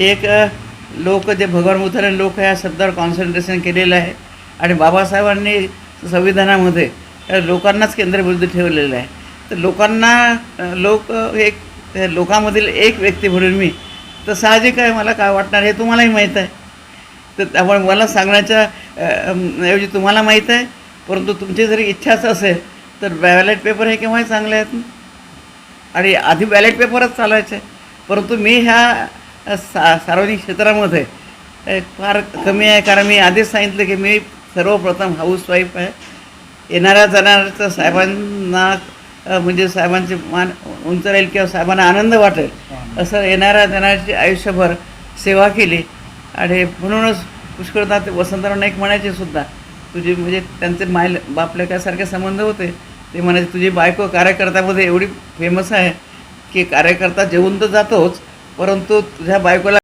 एक लोक जे भगवान बुद्धाने लोक या शब्दावर कॉन्सन्ट्रेशन केलेलं आहे. आणि बाबासाहेबांनी संविधानामध्ये लोकांनाच केंद्रबिंदू ठेवलेलं आहे. तर लोकांना लोक एक लोकांमधील एक व्यक्ती म्हणून मी तर साहजिक आहे मला काय वाटणार हे तुम्हालाही माहीत आहे. तर त्यामुळे मला सांगण्याच्या ऐवजी तुम्हाला माहीत आहे. परंतु तुमची जरी इच्छाच असेल तर बॅलेट पेपर हे केव्हाही चांगले आहेत? आणि आधी बॅलेट पेपरच चालायचे परंतु मी ह्या सा सार्वजनिक क्षेत्रामध्ये फार कमी आहे. कारण मी आधीच सांगितलं की मी सर्वप्रथम हाऊसवाईफ आहे. येणाऱ्या जाणाऱ्याचं साहेबांना म्हणजे साहेबांचे मान उंच राहील किंवा साहेबांना आनंद वाटेल असं येणाऱ्या जाणाऱ्याची आयुष्यभर सेवा केली. आणि म्हणूनच पुष्कळदा ते वसंतराव नाईक म्हणायचे सुद्धा तुझी म्हणजे त्यांचे माय बापलेकासारखे संबंध होते. ते म्हणायचे तुझी बायको कार्यकर्त्यामध्ये एवढी फेमस आहे की कार्यकर्ता जेवून तर जातोच. परंतु तुझ्या बायकोला